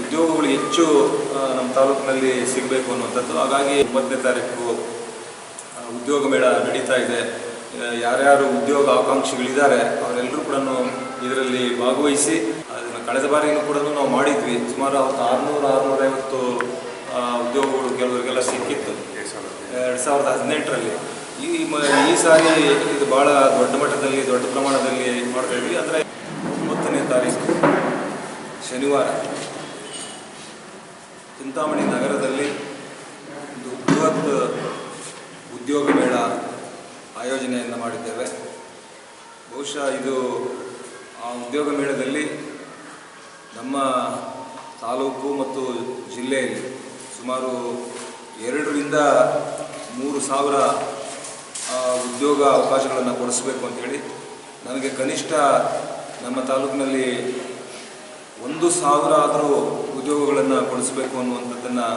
ಉದ್ಯೋಗಗಳು ಹೆಚ್ಚು ನಮ್ಮ ತಾಲೂಕಿನಲ್ಲಿ ಸಿಗಬೇಕು ಅನ್ನುವಂಥದ್ದು. ಹಾಗಾಗಿ ಒಂಬತ್ತನೇ ತಾರೀಕು ಉದ್ಯೋಗ ಮೇಳ ನಡೀತಾ ಇದೆ. ಯಾರ್ಯಾರು ಉದ್ಯೋಗ ಆಕಾಂಕ್ಷಿಗಳಿದ್ದಾರೆ, ಅವರೆಲ್ಲರೂ ಕೂಡ ಇದರಲ್ಲಿ ಭಾಗವಹಿಸಿ ಅದನ್ನು ಕಳೆದ ಬಾರಿಯೂ ಕೂಡ ನಾವು ಮಾಡಿದ್ವಿ. ಸುಮಾರು ಅವತ್ತು ಆರುನೂರು, ಆರುನೂರೈವತ್ತು ಉದ್ಯೋಗಗಳು ಕೆಲವರಿಗೆಲ್ಲ ಸಿಕ್ಕಿತ್ತು. ಎರಡು ಸಾವಿರದ ಹದಿನೆಂಟರಲ್ಲಿ. ಈ ಈ ಸಾರಿ ಇದು ಭಾಳ ದೊಡ್ಡ ಮಟ್ಟದಲ್ಲಿ, ದೊಡ್ಡ ಪ್ರಮಾಣದಲ್ಲಿ ಮಾಡ್ತಾ ಇದ್ವಿ. ಅಂದರೆ ಒಂಬತ್ತನೇ ತಾರೀಕು. ಶನಿವಾರ ಚಿಂತಾಮಣಿ ನಗರದಲ್ಲಿ ಒಂದು ಬೃಹತ್ ಉದ್ಯೋಗ ಮೇಳ ಆಯೋಜನೆಯನ್ನು ಮಾಡಿದ್ದೇವೆ. ಬಹುಶಃ ಇದು ಆ ಉದ್ಯೋಗ ಮೇಳದಲ್ಲಿ ನಮ್ಮ ತಾಲೂಕು ಮತ್ತು ಜಿಲ್ಲೆಯಲ್ಲಿ ಸುಮಾರು ಎರಡರಿಂದ ಮೂರು ಸಾವಿರ ಉದ್ಯೋಗ ಅವಕಾಶಗಳನ್ನು ಕೊಡಿಸ್ಬೇಕು ಅಂತೇಳಿ ನನಗೆ ಕನಿಷ್ಠ ನಮ್ಮ ತಾಲೂಕಿನಲ್ಲಿ ಒಂದು ಸಾವಿರ ಆದರೂ ಉದ್ಯೋಗಗಳನ್ನು ಕೊಡಿಸಬೇಕು ಅನ್ನುವಂಥದ್ದನ್ನು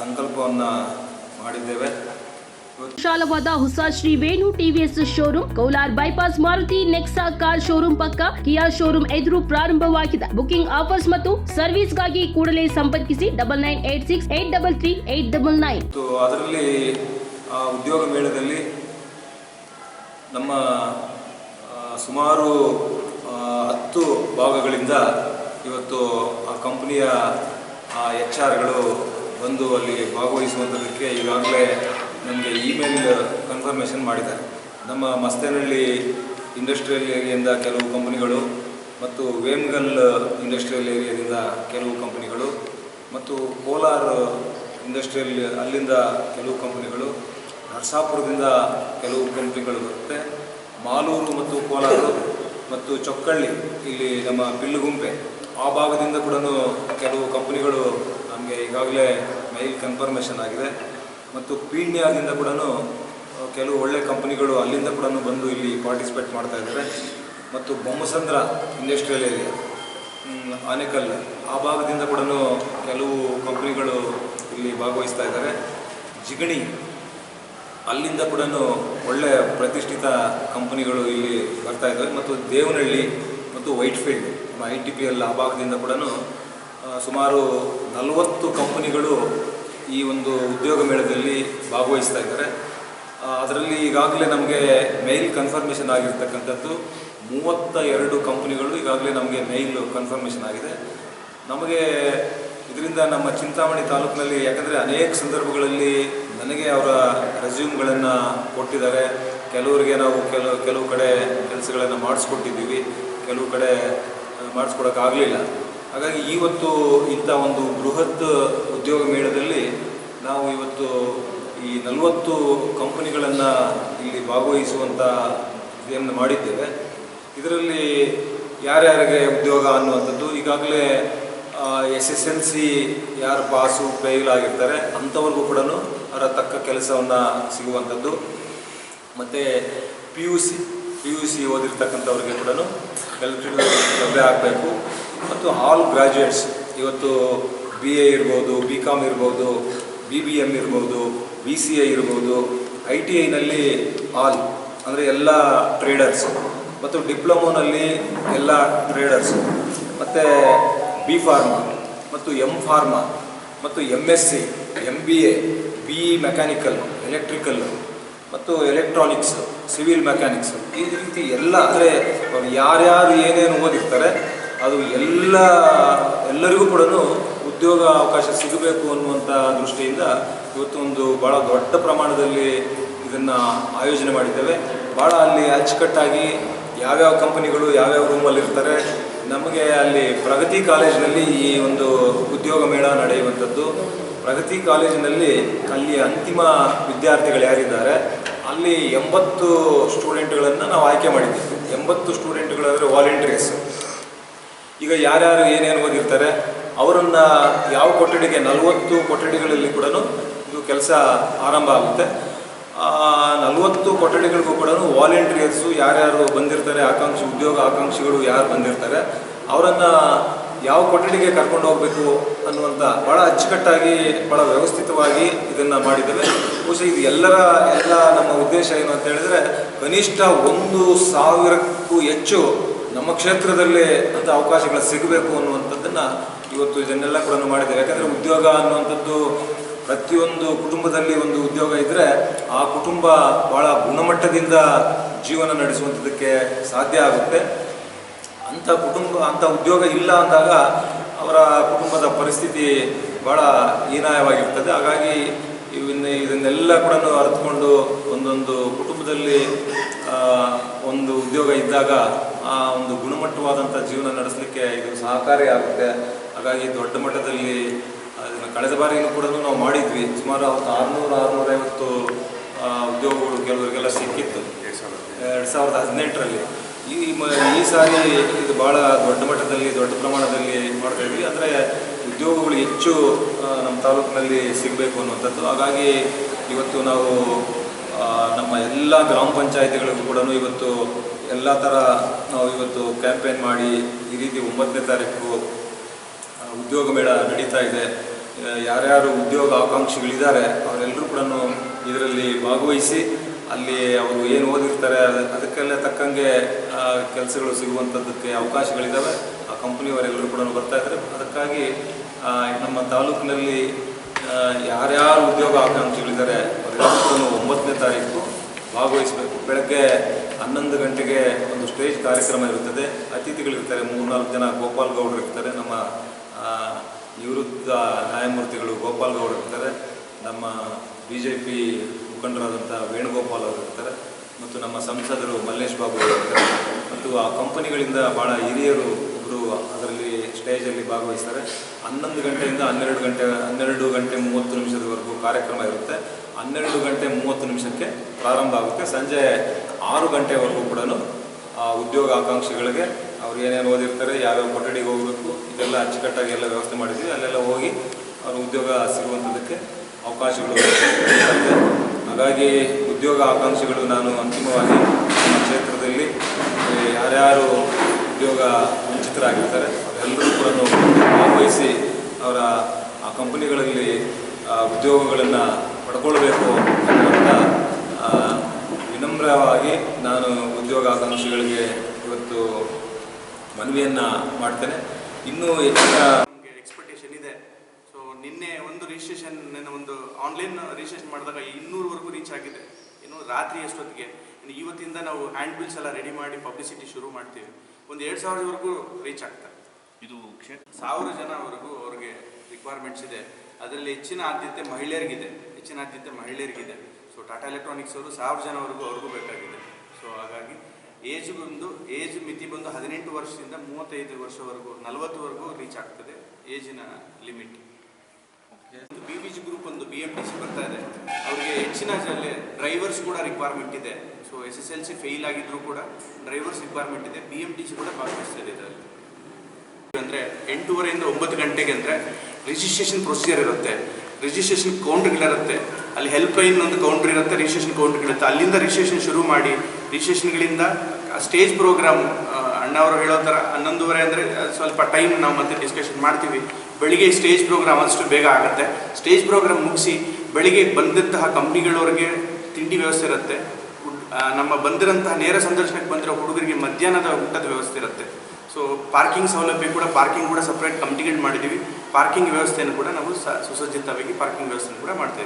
ಸಂಕಲ್ಪವನ್ನು ಮಾಡಿದ್ದೇವೆ. ವಿಶಾಲವಾದ ಹೊಸ Shri Venu TVS showroom Kaular bypass Maruti Nexa car showroom ಪಕ್ಕ ಕಿಯಾ ಶೋರೂಮ್ ಎದುರು ಪ್ರಾರಂಭವಾಗಿದೆ. ಬುಕಿಂಗ್ ಆಫರ್ಸ್ ಮತ್ತು ಸರ್ವಿಸ್ಗಾಗಿ ಕೂಡಲೇ ಸಂಪರ್ಕಿಸಿ double nine eight six eight double three eight double nine. ಅದರಲ್ಲಿ ಉದ್ಯೋಗ ಮೇಳದಲ್ಲಿ ನಮ್ಮ ಸುಮಾರು ಹತ್ತು ಭಾಗಗಳಿಂದ ಇವತ್ತು ಆ ಕಂಪ್ನಿಯ ಎಚ್ ಆರ್ಗಳು ಬಂದು ಅಲ್ಲಿ ಭಾಗವಹಿಸುವಂಥದಕ್ಕೆ ಈಗಾಗಲೇ ನಮಗೆ ಇಮೇಲ್ ಕನ್ಫರ್ಮೇಷನ್ ಮಾಡಿದ್ದಾರೆ. ನಮ್ಮ ಮಸ್ತೇನಹಳ್ಳಿ ಇಂಡಸ್ಟ್ರಿಯಲ್ ಏರಿಯಾದಿಂದ ಕೆಲವು ಕಂಪನಿಗಳು ಮತ್ತು ವೇಮ್ಗಲ್ ಇಂಡಸ್ಟ್ರಿಯಲ್ ಏರಿಯಾದಿಂದ ಕೆಲವು ಕಂಪನಿಗಳು ಮತ್ತು ಕೋಲಾರ ಇಂಡಸ್ಟ್ರಿಯಲ್ ಅಲ್ಲಿಂದ ಕೆಲವು ಕಂಪನಿಗಳು, ನರಸಾಪುರದಿಂದ ಕೆಲವು ಕಂಪನಿಗಳು ಬರುತ್ತೆ. ಮಾಲೂರು ಮತ್ತು ಕೋಲಾರ ಮತ್ತು ಚೊಕ್ಕಳ್ಳಿ, ಇಲ್ಲಿ ನಮ್ಮ ಬಿಲ್ಲುಗುಂಪೆ ಆ ಭಾಗದಿಂದ ಕೂಡ ಕೆಲವು ಕಂಪ್ನಿಗಳು ನಮಗೆ ಈಗಾಗಲೇ ಮೈಲ್ ಕನ್ಫರ್ಮೇಷನ್ ಆಗಿದೆ. ಮತ್ತು ಪೀಣ್ಯದಿಂದ ಕೂಡ ಕೆಲವು ಒಳ್ಳೆ ಕಂಪ್ನಿಗಳು ಅಲ್ಲಿಂದ ಕೂಡ ಬಂದು ಇಲ್ಲಿ ಪಾರ್ಟಿಸಿಪೇಟ್ ಮಾಡ್ತಾ ಇದ್ದಾರೆ. ಮತ್ತು ಬೊಮ್ಮಸಂದ್ರ ಇಂಡಸ್ಟ್ರಿಯಲ್ ಏರಿಯಾ ಆನೆಕಲ್ ಆ ಭಾಗದಿಂದ ಕೂಡ ಕೆಲವು ಕಂಪ್ನಿಗಳು ಇಲ್ಲಿ ಭಾಗವಹಿಸ್ತಾ ಇದ್ದಾರೆ. ಜಿಗಣಿ ಅಲ್ಲಿಂದ ಕೂಡ ಒಳ್ಳೆಯ ಪ್ರತಿಷ್ಠಿತ ಕಂಪನಿಗಳು ಇಲ್ಲಿ ಬರ್ತಾ ಇದ್ದಾವೆ. ಮತ್ತು ದೇವನಹಳ್ಳಿ ಮತ್ತು Whitefield I T P L ಆ ಭಾಗದಿಂದ ಕೂಡ ಸುಮಾರು ನಲವತ್ತು ಕಂಪನಿಗಳು ಈ ಒಂದು ಉದ್ಯೋಗ ಮೇಳದಲ್ಲಿ ಭಾಗವಹಿಸ್ತಾ ಇದ್ದಾರೆ. ಅದರಲ್ಲಿ ಈಗಾಗಲೇ ನಮಗೆ ಮೇಲ್ ಕನ್ಫರ್ಮೇಷನ್ ಆಗಿರ್ತಕ್ಕಂಥದ್ದು ಮೂವತ್ತ ಎರಡು ಕಂಪನಿಗಳು ಈಗಾಗಲೇ ನಮಗೆ ಮೇಲ್ ಕನ್ಫರ್ಮೇಷನ್ ಆಗಿದೆ. ನಮಗೆ ಇದರಿಂದ ನಮ್ಮ ಚಿಂತಾಮಣಿ ತಾಲೂಕಿನಲ್ಲಿ, ಯಾಕಂದರೆ ಅನೇಕ ಸಂದರ್ಭಗಳಲ್ಲಿ ನನಗೆ ಅವರ ರೆಸ್ಯೂಮ್ಗಳನ್ನು ಕೊಟ್ಟಿದ್ದಾರೆ. ಕೆಲವರಿಗೆ ನಾವು ಕೆಲವು ಕೆಲವು ಕಡೆ ಕೆಲಸಗಳನ್ನು ಮಾಡಿಸ್ಕೊಟ್ಟಿದ್ದೀವಿ. ಕೆಲವು ಕಡೆ ಮಾಡಿಸ್ಕೊಡೋಕ್ಕಾಗಲಿಲ್ಲ. ಹಾಗಾಗಿ ಇವತ್ತು ಇಂಥ ಒಂದು ಬೃಹತ್ ಉದ್ಯೋಗ ಮೇಳದಲ್ಲಿ ನಾವು ಇವತ್ತು ಈ ನಲವತ್ತು ಕಂಪನಿಗಳನ್ನು ಇಲ್ಲಿ ಭಾಗವಹಿಸುವಂಥ ಇದನ್ನು ಮಾಡಿದ್ದೇವೆ. ಇದರಲ್ಲಿ ಯಾರ್ಯಾರಿಗೆ ಉದ್ಯೋಗ ಅನ್ನುವಂಥದ್ದು, ಈಗಾಗಲೇ ಎಸ್ ಎಸ್ ಎಲ್ ಸಿ ಯಾರು ಪಾಸು, ಫೇಲ್ ಆಗಿರ್ತಾರೆ, ಅಂಥವ್ರಿಗೂ ಕೂಡ ಅವರ ತಕ್ಕ ಕೆಲಸವನ್ನು ಸಿಗುವಂಥದ್ದು. ಮತ್ತು P U C P U C ಓದಿರ್ತಕ್ಕಂಥವ್ರಿಗೆ ಕೂಡ ಎಲೆಕ್ಟ್ರಿಕಲ್ ಲಭ್ಯ ಆಗಬೇಕು. ಮತ್ತು ಆಲ್ ಗ್ರಾಜ್ಯುಯೇಟ್ಸ್ ಇವತ್ತು ಬಿ ಎ ಇರ್ಬೋದು ಬಿ ಕಾಮ್ ಇರ್ಬೋದು ಬಿ ಬಿ ಎಂ ಇರ್ಬೋದು ಬಿ ಸಿ ಎ ಇರ್ಬೋದು ಐ ಟಿ ಐನಲ್ಲಿ ಆಲ್ ಅಂದರೆ ಎಲ್ಲ ಟ್ರೇಡರ್ಸ್ ಮತ್ತು ಡಿಪ್ಲೊಮೋನಲ್ಲಿ ಎಲ್ಲ ಟ್ರೇಡರ್ಸ್ ಮತ್ತು ಬಿ ಫಾರ್ಮ ಮತ್ತು ಎಂ ಫಾರ್ಮಾ ಮತ್ತು M S C M B A B E mechanical electrical ಮತ್ತು ಎಲೆಕ್ಟ್ರಾನಿಕ್ಸ್ ಸಿವಿಲ್ ಮೆಕ್ಯಾನಿಕ್ಸ್ ಈ ರೀತಿ ಎಲ್ಲ ಅಂದರೆ ಯಾರ್ಯಾರು ಏನೇನು ಓದಿರ್ತಾರೆ, ಅದು ಎಲ್ಲ, ಎಲ್ಲರಿಗೂ ಕೂಡ ಉದ್ಯೋಗ ಅವಕಾಶ ಸಿಗಬೇಕು ಅನ್ನುವಂಥ ದೃಷ್ಟಿಯಿಂದ ಇವತ್ತು ಒಂದು ಭಾಳ ದೊಡ್ಡ ಪ್ರಮಾಣದಲ್ಲಿ ಇದನ್ನು ಆಯೋಜನೆ ಮಾಡಿದ್ದೇವೆ. ಭಾಳ ಅಲ್ಲಿ ಅಚ್ಚುಕಟ್ಟಾಗಿ ಯಾವ್ಯಾವ ಕಂಪನಿಗಳು ಯಾವ್ಯಾವ ರೂಮಲ್ಲಿ ಇರ್ತಾರೆ ನಮಗೆ ಅಲ್ಲಿ ಪ್ರಗತಿ ಕಾಲೇಜಿನಲ್ಲಿ ಈ ಒಂದು ಉದ್ಯೋಗ ಮೇಳ ನಡೆಯುವಂಥದ್ದು. ಪ್ರಗತಿ ಕಾಲೇಜಿನಲ್ಲಿ ಅಲ್ಲಿ ಅಂತಿಮ ವಿದ್ಯಾರ್ಥಿಗಳು ಯಾರಿದ್ದಾರೆ ಅಲ್ಲಿ ಎಂಬತ್ತು ಸ್ಟೂಡೆಂಟ್ಗಳನ್ನು ನಾವು ಆಯ್ಕೆ ಮಾಡಿದ್ದೀವಿ. ಎಂಬತ್ತು ಸ್ಟೂಡೆಂಟ್ಗಳಾದರೆ ವಾಲಂಟಿಯರ್ಸ್. ಈಗ ಯಾರ್ಯಾರು ಏನೇನು ಓದಿರ್ತಾರೆ, ಅವರನ್ನು ಯಾವ ಕೊಠಡಿಗೆ, ನಲವತ್ತು ಕೊಠಡಿಗಳಲ್ಲಿ ಕೂಡ ಇದು ಕೆಲಸ ಆರಂಭ ಆಗುತ್ತೆ. ನಲವತ್ತು ಕೊಠಡಿಗಳಿಗೂ ಕೂಡ ವಾಲಂಟಿಯರ್ಸು ಯಾರ್ಯಾರು ಬಂದಿರ್ತಾರೆ, ಆಕಾಂಕ್ಷಿ ಉದ್ಯೋಗ ಆಕಾಂಕ್ಷಿಗಳು ಯಾರು ಬಂದಿರ್ತಾರೆ, ಅವರನ್ನು ಯಾವ ಕೊಠಡಿಗೆ ಕರ್ಕೊಂಡು ಹೋಗಬೇಕು ಅನ್ನುವಂಥ ಭಾಳ ಅಚ್ಚುಕಟ್ಟಾಗಿ ಭಾಳ ವ್ಯವಸ್ಥಿತವಾಗಿ ಇದನ್ನು ಮಾಡಿದ್ದೇವೆ. ಬಹುಶಃ ಇದು ಎಲ್ಲರ, ಎಲ್ಲ ನಮ್ಮ ಉದ್ದೇಶ ಏನು ಅಂತ ಹೇಳಿದರೆ, ಕನಿಷ್ಠ ಒಂದು ಸಾವಿರಕ್ಕೂ ಹೆಚ್ಚು ನಮ್ಮ ಕ್ಷೇತ್ರದಲ್ಲಿ ಅಂತ ಅವಕಾಶಗಳು ಸಿಗಬೇಕು ಅನ್ನುವಂಥದ್ದನ್ನು ಇವತ್ತು ಇದನ್ನೆಲ್ಲ ಕೂಡ ಮಾಡಿದ್ದೇವೆ. ಯಾಕಂದರೆ ಉದ್ಯೋಗ ಅನ್ನುವಂಥದ್ದು ಪ್ರತಿಯೊಂದು ಕುಟುಂಬದಲ್ಲಿ ಒಂದು ಉದ್ಯೋಗ ಇದ್ದರೆ ಆ ಕುಟುಂಬ ಭಾಳ ಗುಣಮಟ್ಟದಿಂದ ಜೀವನ ನಡೆಸುವಂಥದ್ದಕ್ಕೆ ಸಾಧ್ಯ ಆಗುತ್ತೆ. ಅಂಥ ಕುಟುಂಬ ಅಂಥ ಉದ್ಯೋಗ ಇಲ್ಲ ಅಂದಾಗ ಅವರ ಕುಟುಂಬದ ಪರಿಸ್ಥಿತಿ ಭಾಳ ಹೀನಾಯವಾಗಿರ್ತದೆ. ಹಾಗಾಗಿ ಇವನ್ನ ಇದನ್ನೆಲ್ಲ ಕೂಡ ಅರಿತುಕೊಂಡು ಒಂದೊಂದು ಕುಟುಂಬದಲ್ಲಿ ಒಂದು ಉದ್ಯೋಗ ಇದ್ದಾಗ ಆ ಒಂದು ಗುಣಮಟ್ಟವಾದಂಥ ಜೀವನ ನಡೆಸಲಿಕ್ಕೆ ಇದು ಸಹಕಾರಿಯಾಗುತ್ತೆ ಹಾಗಾಗಿ ದೊಡ್ಡ ಮಟ್ಟದಲ್ಲಿ ಅದನ್ನು ಕಳೆದ ಬಾರಿಯೂ ಕೂಡ ನಾವು ಮಾಡಿದ್ವಿ. ಸುಮಾರು ಅವತ್ತು ಆರುನೂರು ಆರುನೂರೈವತ್ತು ಉದ್ಯೋಗಗಳು ಕೆಲವರಿಗೆಲ್ಲ ಸಿಕ್ಕಿತ್ತು. ಎರಡು ಸಾವಿರದ ಹದಿನೆಂಟರಲ್ಲಿ. ಈ ಮ- ಈ ಸಾರಿ ಇದು ಭಾಳ ದೊಡ್ಡ ಮಟ್ಟದಲ್ಲಿ, ದೊಡ್ಡ ಪ್ರಮಾಣದಲ್ಲಿ ಮಾಡ್ತಾ ಇದ್ವಿ ಅಂದರೆ ಉದ್ಯೋಗಗಳು ಹೆಚ್ಚು ನಮ್ಮ ತಾಲೂಕಿನಲ್ಲಿ ಸಿಗಬೇಕು ಅನ್ನುವಂಥದ್ದು. ಹಾಗಾಗಿ ಇವತ್ತು ನಾವು ನಮ್ಮ ಎಲ್ಲ ಗ್ರಾಮ ಪಂಚಾಯತಿಗಳಿಗೂ ಕೂಡ ಇವತ್ತು ಎಲ್ಲ ಥರ ನಾವು ಇವತ್ತು ಕ್ಯಾಂಪೇನ್ ಮಾಡಿ, ಈ ರೀತಿ ಒಂಬತ್ತನೇ ತಾರೀಕು ಉದ್ಯೋಗ ಮೇಳ ನಡೀತಾ ಇದೆ. ಯಾರ್ಯಾರು ಉದ್ಯೋಗ ಆಕಾಂಕ್ಷಿಗಳಿದ್ದಾರೆ, ಅವರೆಲ್ಲರೂ ಕೂಡ ಇದರಲ್ಲಿ ಭಾಗವಹಿಸಿ ಅಲ್ಲಿ ಅವರು ಏನು ಓದಿರ್ತಾರೆ, ಅದ- ಅದಕ್ಕೆಲ್ಲ ತಕ್ಕಂಗೆ ಕೆಲಸಗಳು ಸಿಗುವಂಥದ್ದಕ್ಕೆ ಅವಕಾಶಗಳಿದ್ದಾವೆ ಆ ಕಂಪ್ನಿಯವರೆಲ್ಲರೂ ಕೂಡ ಬರ್ತಾ ಇದ್ದಾರೆ ಅದಕ್ಕಾಗಿ ನಮ್ಮ ತಾಲೂಕಿನಲ್ಲಿ ಯಾರ್ಯಾರು ಉದ್ಯೋಗ ಆಕಾಂಕ್ಷಿಗಳಿದ್ದಾರೆ ಅವರೆಲ್ಲರೂ ಒಂಬತ್ತನೇ ತಾರೀಕು ಭಾಗವಹಿಸಬೇಕು. ಬೆಳಗ್ಗೆ ಹನ್ನೊಂದು ಗಂಟೆಗೆ ಒಂದು ಸ್ಟೇಜ್ ಕಾರ್ಯಕ್ರಮ ಇರುತ್ತದೆ. ಅತಿಥಿಗಳಿರ್ತಾರೆ, ಮೂರ್ನಾಲ್ಕು ಜನ ಗೋಪಾಲ್ ಗೌಡರು ಇರ್ತಾರೆ, ನಮ್ಮ ನಿವೃತ್ತ ನ್ಯಾಯಮೂರ್ತಿಗಳು ಗೋಪಾಲ್ ಗೌಡರು ಇರ್ತಾರೆ, ನಮ್ಮ ಬಿ ಜೆ ಪಿ ಮುಖಂಡರಾದಂಥ ವೇಣುಗೋಪಾಲ್ ಅವರು ಇರ್ತಾರೆ ಮತ್ತು ನಮ್ಮ ಸಂಸದರು ಮಲ್ಲೇಶ್ ಬಾಬು ಅವರು ಇರ್ತಾರೆ. ಮತ್ತು ಆ ಕಂಪನಿಗಳಿಂದ ಭಾಳ ಹಿರಿಯರು ಒಬ್ಬರು ಅದರಲ್ಲಿ ಸ್ಟೇಜಲ್ಲಿ ಭಾಗವಹಿಸ್ತಾರೆ. ಹನ್ನೊಂದು ಗಂಟೆಯಿಂದ ಹನ್ನೆರಡು ಗಂಟೆ ಹನ್ನೆರಡು ಗಂಟೆ ಮೂವತ್ತು ನಿಮಿಷದವರೆಗೂ ಕಾರ್ಯಕ್ರಮ ಇರುತ್ತೆ. ಹನ್ನೆರಡು ಗಂಟೆ ಮೂವತ್ತು ನಿಮಿಷಕ್ಕೆ ಪ್ರಾರಂಭ ಆಗುತ್ತೆ. ಸಂಜೆ ಆರು ಗಂಟೆವರೆಗೂ ಕೂಡ ಆ ಉದ್ಯೋಗ ಆಕಾಂಕ್ಷಿಗಳಿಗೆ ಅವ್ರು ಏನೇನು ಓದಿರ್ತಾರೆ, ಯಾವ್ಯಾವ ಕೊಠಡಿಗೆ ಹೋಗಬೇಕು, ಇದೆಲ್ಲ ಅಚ್ಚುಕಟ್ಟಾಗಿ ಎಲ್ಲ ವ್ಯವಸ್ಥೆ ಮಾಡಿದ್ವಿ ಅಲ್ಲೆಲ್ಲ ಹೋಗಿ ಅವರು ಉದ್ಯೋಗ ಸಿಗುವಂಥದ್ದಕ್ಕೆ ಅವಕಾಶಗಳು. ಹಾಗಾಗಿ ಉದ್ಯೋಗ ಆಕಾಂಕ್ಷೆಗಳು ನಾನು ಅಂತಿಮವಾಗಿ ನಮ್ಮ ಕ್ಷೇತ್ರದಲ್ಲಿ ಯಾರ್ಯಾರು ಉದ್ಯೋಗ ವಂಚಿತರಾಗಿರ್ತಾರೆ ಅವರೆಲ್ಲರೂ ಕೂಡ ಭಾಗವಹಿಸಿ ಅವರ ಆ ಕಂಪನಿಗಳಲ್ಲಿ ಉದ್ಯೋಗಗಳನ್ನು ಪಡ್ಕೊಳ್ಬೇಕು ಅನ್ನುವಂಥ ವಿನಮ್ರವಾಗಿ ನಾನು ಉದ್ಯೋಗ ಆಕಾಂಕ್ಷಿಗಳಿಗೆ ಇವತ್ತು ಮನವಿಯನ್ನು ಮಾಡ್ತೇನೆ. ಇನ್ನೂ ಹೆಚ್ಚಿನ ನಮಗೆ ಎಕ್ಸ್ಪೆಕ್ಟೇಷನ್ ಇದೆ ಸೊ ನಿನ್ನೆ ಒಂದು ರಿಜಿಸ್ಟ್ರೇಷನ್ ನನ್ನ ಒಂದು ಆನ್ಲೈನ್ ರಿಜಿಸ್ಟ್ರೇಷನ್ ಮಾಡಿದಾಗ ಇನ್ನೂರವರೆಗೂ ರೀಚ್ ಆಗಿದೆ. ಇನ್ನು ರಾತ್ರಿ ಎಷ್ಟೊತ್ತಿಗೆ ಇನ್ನು ಇವತ್ತಿಂದ ನಾವು ಹ್ಯಾಂಡ್ ಬಿಲ್ಸ್ ಎಲ್ಲ ರೆಡಿ ಮಾಡಿ ಪಬ್ಲಿಸಿಟಿ ಶುರು ಮಾಡ್ತೀವಿ. ಒಂದು ಎರಡು ಸಾವಿರವರೆಗೂ ರೀಚ್ ಆಗ್ತಾರೆ ಇದು ಕ್ಷೇತ್ರ ಸಾವಿರ ಜನವರೆಗೂ ಅವ್ರಿಗೆ ರಿಕ್ವೈರ್ಮೆಂಟ್ಸ್ ಇದೆ. ಅದರಲ್ಲಿ ಹೆಚ್ಚಿನ ಆದ್ಯತೆ ಮಹಿಳೆಯರಿಗಿದೆ. ಹೆಚ್ಚಿನ ಆದ್ಯತೆ ಮಹಿಳೆಯರಿಗಿದೆ. ಸೊ ಟಾಟಾ ಎಲೆಕ್ಟ್ರಾನಿಕ್ಸ್ ಅವರು ಸಾವಿರ ಜನವರೆಗೂ ಅವ್ರಿಗೂ ಬೇಕಾಗಿದೆ. ಸೊ ಹಾಗಾಗಿ ಏಜ್ ಬಂದು ಏಜ್ ಮಿತಿ ಬಂದು ಹದಿನೆಂಟು ವರ್ಷದಿಂದ ಮೂವತ್ತೈದು ವರ್ಷವರೆಗೂ ನಲವತ್ತುವರೆಗೂ ರೀಚ್ ಆಗ್ತದೆ. ಏಜಿನ limit B B G group ಒಂದು ಬಿ ಎಂ ಟಿ ಸಿ ಬರ್ತಾ ಇದೆ. ಅವರಿಗೆ ಹೆಚ್ಚಿನ ಡ್ರೈವರ್ಸ್ ಕೂಡ ರಿಕ್ವೈರ್ಮೆಂಟ್ ಇದೆ. So S S L C fail ಆಗಿದ್ರು ಕೂಡ ಡ್ರೈವರ್ಸ್ ರಿಕ್ವೈರ್ಮೆಂಟ್ ಇದೆ. ಬಿ ಎಂ ಟಿ ಸಿ ಕೂಡ ಭಾಗವಹಿಸ್ತಿದೆ ಇದರಲ್ಲಿ. ಅಂದರೆ ಎಂಟೂವರೆಯಿಂದ ಒಂಬತ್ತು ಗಂಟೆಗೆ ಅಂದರೆ ರಿಜಿಸ್ಟ್ರೇಷನ್ ಪ್ರೊಸೀಜರ್ ಇರುತ್ತೆ. ರಿಜಿಸ್ಟ್ರೇಷನ್ ಕೌಂಟ್ಗಳಿರುತ್ತೆ ಅಲ್ಲಿ ಹೆಲ್ಪ್ ಲೈನ್ ಒಂದು ಕೌಂಟ್ರ್ ಇರುತ್ತೆ ರಿಜಿಸ್ಟ್ರೇಷನ್ ಕೌಂಟ್ಗಳಿರುತ್ತೆ ಅಲ್ಲಿಂದ ರಿಜಿಸ್ಟ್ರೇಷನ್ ಶುರು ಮಾಡಿ ರಿಜಿಸ್ಟ್ರೇಷನ್ಗಳಿಂದ ಸ್ಟೇಜ್ ಪ್ರೋಗ್ರಾಮ್ ಅಣ್ಣವರು ಹೇಳೋ ಥರ ಹನ್ನೊಂದುವರೆ ಅಂದರೆ ಸ್ವಲ್ಪ ಟೈಮ್ ನಾವು ಮತ್ತೆ ಡಿಸ್ಕಷನ್ ಮಾಡ್ತೀವಿ. ಬೆಳಿಗ್ಗೆ ಸ್ಟೇಜ್ ಪ್ರೋಗ್ರಾಮ್ ಅಷ್ಟು ಬೇಗ ಆಗುತ್ತೆ. ಸ್ಟೇಜ್ ಪ್ರೋಗ್ರಾಮ್ ಮುಗಿಸಿ ಬೆಳಿಗ್ಗೆ ಬಂದಂತಹ ಕಂಪ್ನಿಗಳವ್ರಿಗೆ ತಿಂಡಿ ವ್ಯವಸ್ಥೆ ಇರುತ್ತೆ. ನಮ್ಮ ಬಂದಿರೋಂತಹ ನೇರ ಸಂದರ್ಶನಕ್ಕೆ ಬಂದಿರೋ ಹುಡುಗರಿಗೆ ಮಧ್ಯಾಹ್ನದ ಊಟದ ವ್ಯವಸ್ಥೆ ಇರುತ್ತೆ. ಸೊ ಪಾರ್ಕಿಂಗ್ ಸೌಲಭ್ಯ ಕೂಡ ಪಾರ್ಕಿಂಗ್ ಕೂಡ ಸಪ್ರೇಟ್ ಕಮಿಟಿಗಳು ಮಾಡಿದ್ದೀವಿ. ಪಾರ್ಕಿಂಗ್ ವ್ಯವಸ್ಥೆಯನ್ನು ಕೂಡ ನಾವು ಸುಸಜ್ಜಿತವಾಗಿ ಪಾರ್ಕಿಂಗ್ ವ್ಯವಸ್ಥೆಯನ್ನು ಕೂಡ ಮಾಡ್ತಾ